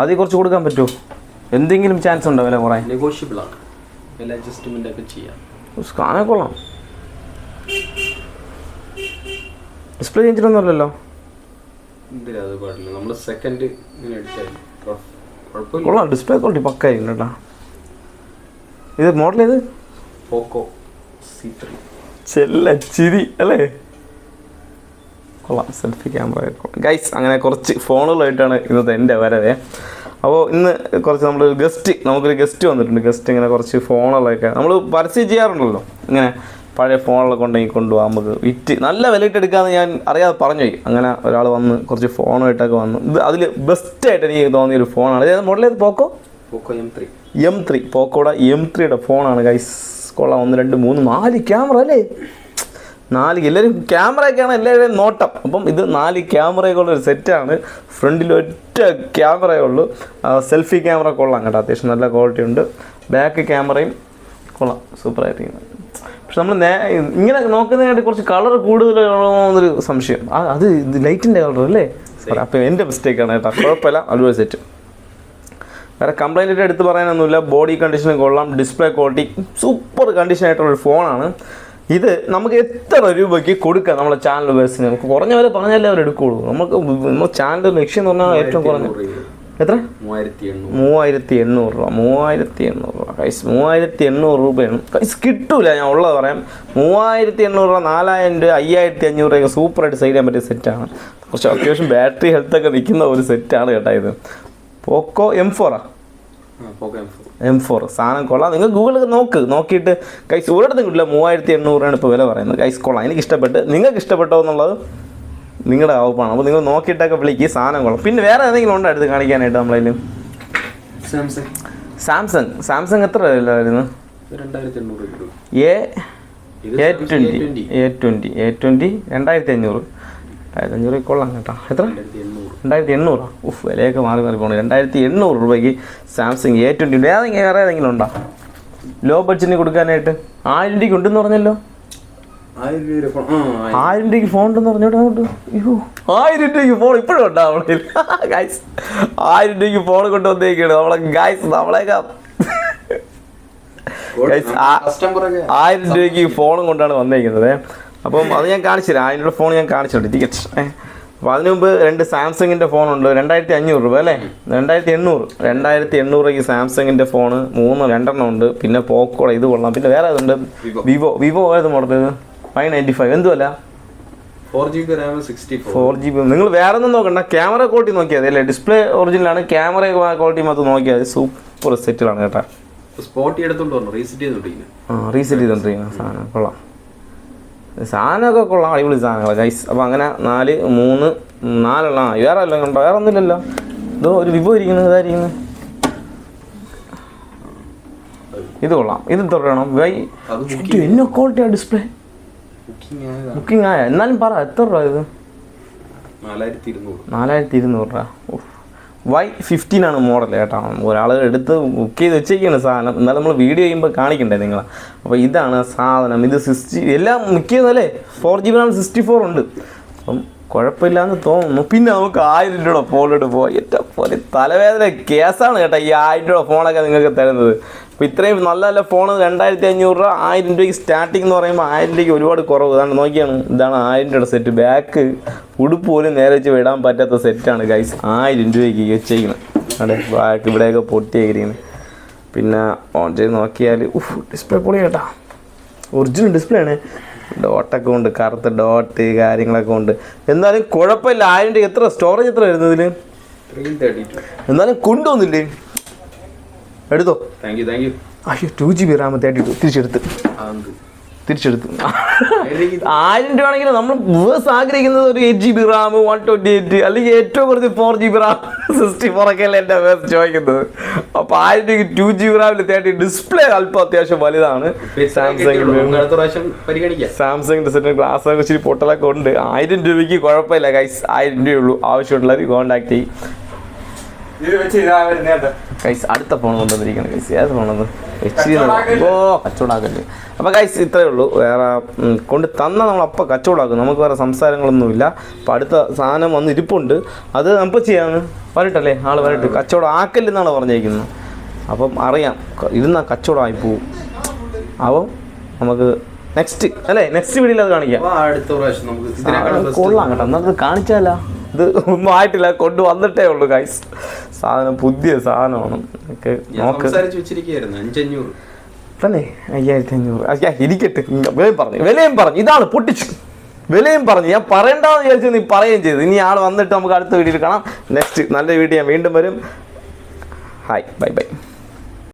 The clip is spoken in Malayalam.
അതിൽ കുറച്ച് കൊടുക്കാൻ പറ്റുമോ? എന്തെങ്കിലും ചാൻസ് ഉണ്ടോ വില കുറയാൻ? നെഗോഷ്യബിൾ ആണ്. വില അഡ്ജസ്റ്റ്മെന്റ് ഒക്കെ ചെയ്യാം. കാണാൻ കൊള്ളാം. ഡിസ്പ്ലേ ചേഞ്ചിട്ടൊന്നുമല്ലല്ലോ അല്ലല്ലോ. അത് പാടില്ല. നമ്മൾ സെക്കൻഡ് ഇങ്ങനെ എടുത്താൽ കൊള്ളാം ഡിസ്പ്ലേ ക്വാളിറ്റി പക്കായിരിക്കും കേട്ടോ. ഇത് മോഡൽ ഏത്? പോക്കോ സി ത്രീ ചെല്ല ചിരി അല്ലേ? കൊള്ളാം സെൽഫി ക്യാമറ ഗൈസ് അങ്ങനെ കുറച്ച് ഫോണുകളായിട്ടാണ് ഇന്നത്തെ എന്റെ വരവേ. അപ്പോൾ ഇന്ന് കുറച്ച് നമ്മൾ ഗസ്റ്റ് നമുക്കൊരു ഗസ്റ്റ് വന്നിട്ടുണ്ട്. ഗസ്റ്റ് ഇങ്ങനെ കുറച്ച് ഫോണുകളൊക്കെ നമ്മൾ പരസ്യം ചെയ്യാറുണ്ടല്ലോ. ഇങ്ങനെ പഴയ ഫോണുകളൊക്കെ ഉണ്ടെങ്കിൽ കൊണ്ടുപോകാം നമുക്ക് വിറ്റ് നല്ല വിലയിട്ട് എടുക്കാമെന്ന് ഞാൻ അറിയാതെ പറഞ്ഞു പോയി. അങ്ങനെ ഒരാൾ വന്ന് കുറച്ച് ഫോണുമായിട്ടൊക്കെ വന്നു. ഇത് അതിൽ ബെസ്റ്റായിട്ട് എനിക്ക് തോന്നിയ ഒരു ഫോണാണ് അതായത് മോഡൽ ഏത്? Poco? Poco M three M three പോക്കോയുടെ M ത്രീയുടെ ഫോണാണ് ഗൈസ് കൊള്ളാം. ഒന്ന് രണ്ട് മൂന്ന് നാല് ക്യാമറ അല്ലേ? നാല് എല്ലാവരും ക്യാമറയൊക്കെയാണ് എല്ലാവരുടെയും നോട്ടം. അപ്പം ഇത് നാല് ക്യാമറയൊക്കെ ഒരു സെറ്റാണ്. ഫ്രണ്ടിൽ ഒറ്റ ക്യാമറയേ ഉള്ളൂ. സെൽഫി ക്യാമറ കൊള്ളാം കേട്ടോ. അത്യാവശ്യം നല്ല ക്വാളിറ്റി ഉണ്ട്. ബാക്ക് ക്യാമറയും കൊള്ളാം. സൂപ്പറായിട്ടിരിക്കുന്നത് പക്ഷെ നമ്മൾ നേ ഇങ്ങനെ നോക്കുന്നതിനായിട്ട് കുറച്ച് കളർ കൂടുതലാണോന്നൊരു സംശയം. ആ അത് ഇത് ലൈറ്റിന്റെ കളർ അല്ലേ? അപ്പം എന്റെ മിസ്റ്റേക്കാണ് കേട്ടോ. കുഴപ്പമില്ല. അടിപൊളി സെറ്റ് വേറെ കംപ്ലൈന്റ് എടുത്ത് പറയാനൊന്നുമില്ല. ബോഡി കണ്ടീഷൻ കൊള്ളാം. ഡിസ്പ്ലേ ക്വാളിറ്റി സൂപ്പർ കണ്ടീഷൻ ആയിട്ടുള്ളൊരു ഫോണാണ് ഇത് നമുക്ക് എത്ര രൂപയ്ക്ക് കൊടുക്കാം നമ്മളെ ചാനൽ ബേസിന് നമുക്ക് കുറഞ്ഞ വില പറഞ്ഞാലേ അവർ എടുക്കുള്ളൂ. നമുക്ക് നമ്മുടെ ചാനൽ ലക്ഷ്യം എന്ന് പറഞ്ഞാൽ ഏറ്റവും കുറഞ്ഞ എത്ര? മൂവായിരത്തി എണ്ണൂറ്. രൂപ. മൂവായിരത്തി എണ്ണൂറ് രൂപ. കൈസ് മൂവായിരത്തി എണ്ണൂറ് രൂപയാണ്. കൈസ് കിട്ടൂല ഞാൻ ഉള്ളത് പറയാം. മൂവായിരത്തി എണ്ണൂറ് രൂപ നാലായിരം രൂപ അയ്യായിരത്തി അഞ്ഞൂറ് രൂപ സൂപ്പറായിട്ട് സെയിൽ ചെയ്യാൻ പറ്റിയ സെറ്റാണ് കുറച്ച് അത്യാവശ്യം ബാറ്ററി ഹെൽത്തൊക്കെ നിൽക്കുന്ന ഒരു സെറ്റാണ് കേട്ടോ ഇത്. പോക്കോ എം ഫോറാ ആ? പോക്കോ എം ഫോർ സാധനം കൊള്ളാം. നിങ്ങൾ ഗൂഗിളിൽ നോക്ക്. നോക്കിയിട്ട് കൈസ് ഒരിടത്തും കിട്ടില്ല മൂവായിരത്തി എണ്ണൂറാണ് ഇപ്പോൾ വില പറയുന്നത്. കൈസ് കൊള്ളാം. എനിക്ക് ഇഷ്ടപ്പെട്ട്. നിങ്ങൾക്ക് ഇഷ്ടപ്പെട്ടോ എന്നുള്ളത് നിങ്ങളുടെ വകുപ്പാണ് അപ്പോൾ നിങ്ങൾ നോക്കിയിട്ടൊക്കെ വിളിക്കുക സാധനം കൊള്ളാം. പിന്നെ വേറെ ഏതെങ്കിലും ഉണ്ടോ അടുത്ത് കാണിക്കാനായിട്ട് നമ്മളതിൽ സാംസങ് സാംസങ് സാംസങ് എത്ര വില വരുന്നു A A twenty A twenty A twenty രണ്ടായിരത്തി അഞ്ഞൂറ് രണ്ടായിരത്തി അഞ്ഞൂറ് കൊള്ളാം കേട്ടോ. എത്ര? രണ്ടായിരത്തി എണ്ണൂറ്. ഉഫ് വിലയൊക്കെ മാറി മാറി പോകണം രണ്ടായിരത്തി എണ്ണൂറ് രൂപയ്ക്ക് സാംസങ് എ ട്വന്റി ഏതെങ്കിലും വേറെ ഏതെങ്കിലും ഉണ്ടോ? ലോ ബഡ്ജറ്റിന് കൊടുക്കാനായിട്ട്. ആയിരം രൂപയ്ക്ക് ഉണ്ടെന്ന് പറഞ്ഞല്ലോ? ആയിരം രൂപയ്ക്ക് ഫോൺ ഉണ്ടെന്ന് പറഞ്ഞോട്ട് അങ്ങോട്ട്. അയ്യോ. ആയിരം രൂപയ്ക്ക് ഫോൺ ഇപ്പോഴും ഉണ്ടോ അവളെ ഗൈസ് ആയിരം രൂപയ്ക്ക് ഫോൺ കൊണ്ടുവന്നേക്കാണ്. നമ്മളെ ഗൈസ് ഒക്കെ ആയിരം രൂപയ്ക്ക് ഫോണും കൊണ്ടാണ് വന്നേക്കുന്നത്. അപ്പം അത് ഞാൻ കാണിച്ചു തരാം ആയിരം രൂപ ഫോൺ ഞാൻ കാണിച്ചിട്ടുണ്ട് ടിക്കറ്റ് അപ്പോൾ അതിന് മുമ്പ് രണ്ട് സാംസങ്ങിന്റെ ഫോണുണ്ട്. രണ്ടായിരത്തി അഞ്ഞൂറ് രൂപ അല്ലേ? രണ്ടായിരത്തി എണ്ണൂറ് രണ്ടായിരത്തി എണ്ണൂറ് ഈ സാംസങ്ങിന്റെ ഫോണ്. മൂന്ന് രണ്ടെണ്ണം ഉണ്ട്. പിന്നെ പോക്കോടെ ഇത് കൊള്ളാം. പിന്നെ വേറെ ഏതുണ്ട്? വിവോ. വിവോ. ഏത് model five ninety five. എന്തുമല്ല four G B RAM sixty four. G B. നിങ്ങൾ വേറെ ഒന്നും നോക്കണ്ട. ക്യാമറ ക്വാളിറ്റി നോക്കിയാൽ അല്ലേ? ഡിസ്പ്ലേ ഒറിജിനലാണ്. ക്യാമറ ക്വാളിറ്റി മാത്രം നോക്കിയാൽ മതി. സൂപ്പർ സെറ്റിലാണ് കേട്ടോ. സ്പോട്ടി വന്നു. റീസെറ്റ് ചെയ്തോണ്ടിരിക്കുന്നത് ആ റീസെറ്റ് ചെയ്തോണ്ടിരിക്കുന്ന സാധനം. കൊള്ളാം. സാധനമൊക്കെ കൊള്ളാം അടിപൊളി സാധനങ്ങൾ ഗൈസ് അപ്പോൾ അങ്ങനെ നാല് മൂന്ന് നാലെണ്ണം. ആ വേറെ എല്ലാം ഉണ്ടോ? വേറെ ഒന്നുമില്ലല്ലോ ഇതോ ഒരു വിവോ ഇരിക്കുന്നത്. ഇതായിരിക്കുന്നത് ഇത് കൊള്ളാം. ഇത് തുടരണം വൈ എന്നെ ക്വാളിറ്റിയാണ് ഡിസ്പ്ലേ ബുക്കിംഗ് ആയ? എന്നാലും പറ എത്ര രൂപ ഇത്? നാലായിരത്തി ഇരുന്നൂറ്. നാലായിരത്തി ഇരുന്നൂറ് രൂപ. വൈ ഫിഫ്റ്റീൻ ആണ് മോഡൽ കേട്ടോ ഒരാൾ എടുത്ത് ബുക്ക് ചെയ്ത് വെച്ചേക്കാണ് സാധനം. എന്നാലും നമ്മൾ വീഡിയോ ചെയ്യുമ്പോൾ കാണിക്കണ്ടേ നിങ്ങൾ അപ്പോൾ ഇതാണ് സാധനം. ഇത് സിക്സ്റ്റി എല്ലാം മിക്കതല്ലേ ഫോർ ജി ബിയാണ് സിക്സ്റ്റി ഫോർ ഉണ്ട്. അപ്പം കുഴപ്പമില്ലാന്ന് തോന്നുന്നു. പിന്നെ നമുക്ക് ആയിരം രൂപ ഫോണിലോട്ട് പോയി ഏറ്റവും പോലെ തലവേദന കേസാണ് കേട്ടോ ഈ ആയിരം രൂപ ഫോണൊക്കെ നിങ്ങൾക്ക് തരുന്നത്. അപ്പോൾ ഇത്രയും നല്ല നല്ല ഫോൺ രണ്ടായിരത്തി അഞ്ഞൂറ് രൂപ ആയിരം രൂപയ്ക്ക് സ്റ്റാർട്ടിംഗ് എന്ന് പറയുമ്പോൾ ആയിരം രൂപയ്ക്ക് ഒരുപാട് കുറവ്. ഇതാണ് നോക്കിയാണ്. ഇതാണ് ആയിരം രൂപയുടെ സെറ്റ് ബാക്ക് ഉടുപ്പ് പോലും നേരെ വെച്ച് വിടാൻ പറ്റാത്ത സെറ്റാണ് ഗൈസ് ആയിരം രൂപയ്ക്ക് വെച്ചേക്കുന്നത് അവിടെ ബാക്ക് ഇവിടെയൊക്കെ പൊട്ടിയേക്കുന്നത് പിന്നെ ഓൺ ചെയ്ത് നോക്കിയാൽ ഉഫ് ഡിസ്പ്ലേ പൊളി കേട്ടാ. ഒറിജിനൽ ഡിസ്പ്ലേ ആണ്. ഡോട്ടൊക്കെ ഉണ്ട് കറുത്ത ഡോട്ട് കാര്യങ്ങളൊക്കെ ഉണ്ട്. എന്നാലും കുഴപ്പമില്ല ആയിരം രൂപ എത്ര? സ്റ്റോറേജ് എത്ര വരുന്നതിൽ എന്നാലും കൊണ്ടുവന്നില്ലേ? എടുത്തോ? താങ്ക് യു താങ്ക് യു അയ്യോ two G B RAM thirty two തിരിച്ചെടുത്ത് തിരിച്ചെടുത്ത്. ആയിരം രൂപ ആണെങ്കിൽ നമ്മൾ വേഴ്സ് ആഗ്രഹിക്കുന്നത് ഒരു eight G B RAM one twenty eight അല്ലെങ്കിൽ ഏറ്റവും കുറച്ച് four G B RAM sixty four ഒക്കെ അല്ലേ എന്റെ വേഴ്സ് ചോദിക്കുന്നത്. അപ്പോൾ ആയിരം രൂപയ്ക്ക് ടു ജി ബി റാമിൽ തേർട്ടി ഡിസ്പ്ലേ അല്പം അത്യാവശ്യം വലുതാണ്. സാംസങ് സാംസങ്ങിന്റെ സെറ്റിന് ഗ്ലാസ് ഒക്കെ ഇച്ചിരി പൊട്ടലൊക്കെ ഉണ്ട്. ആയിരം രൂപയ്ക്ക് കുഴപ്പമില്ല ഗൈസ് ആയിരം രൂപയുള്ളൂ ആവശ്യമുള്ളവർ കോൺടാക്ട് ചെയ്യും. ഗൈസ് അടുത്ത ഫോൺ കൊണ്ടുവന്നിരിക്കുന്നത് ഗൈസ് ഏത് ഫോണത് എച്ച് ഓ കച്ചവടാക്കല്ലേ അപ്പോൾ കൈസ് ഇത്രയേ ഉള്ളൂ. വേറെ കൊണ്ട് തന്ന നമ്മൾ അപ്പം കച്ചവടാക്കും നമുക്ക് വേറെ സംസാരങ്ങളൊന്നുമില്ല. അപ്പോൾ അടുത്ത സാധനം വന്ന് ഇരിപ്പുണ്ട്. അത് നമുക്ക് ചെയ്യാമെന്ന് വരട്ടല്ലേ ആൾ വരട്ടെ. കച്ചവടം ആക്കല്ലെന്നാണ് പറഞ്ഞിരിക്കുന്നത്. അപ്പം അറിയാം. ഇരുന്നാൽ ഇരുന്ന കച്ചവടമായി പോവും. അപ്പം നമുക്ക് നെക്സ്റ്റ് അല്ലേ? നെക്സ്റ്റ് വീഡിയോയിൽ അത് കാണിക്കാം. അടുത്ത പ്രാവശ്യം നമുക്ക് കൊള്ളാം കേട്ടോ. എന്നാൽ കാണിച്ചാലോ? ഇത് ഒന്നും ആയിട്ടില്ല. കൊണ്ടുവന്നിട്ടേ ഉള്ളൂ ഗൈസ് സാധനം പുതിയ സാധനമാണ്. നോക്ക് അഞ്ചഞ്ഞൂറ്. തന്നെ? അയ്യായിരത്തി അഞ്ഞൂറ് അയ്യാ ഇരിക്കട്ടെ. വിലയും പറഞ്ഞു വിലയും പറഞ്ഞു. ഇതാണ് പൊട്ടിച്ചു. വിലയും പറഞ്ഞു. ഞാൻ പറയണ്ടെന്ന് വിചാരിച്ചു നീ പറയുകയും ചെയ്തു. ഇനി ആൾ വന്നിട്ട് നമുക്ക് അടുത്ത വീഡിയോയിൽ കാണാം. നെക്സ്റ്റ് നല്ല വീഡിയോ ഞാൻ വീണ്ടും വരും. Hi bye bye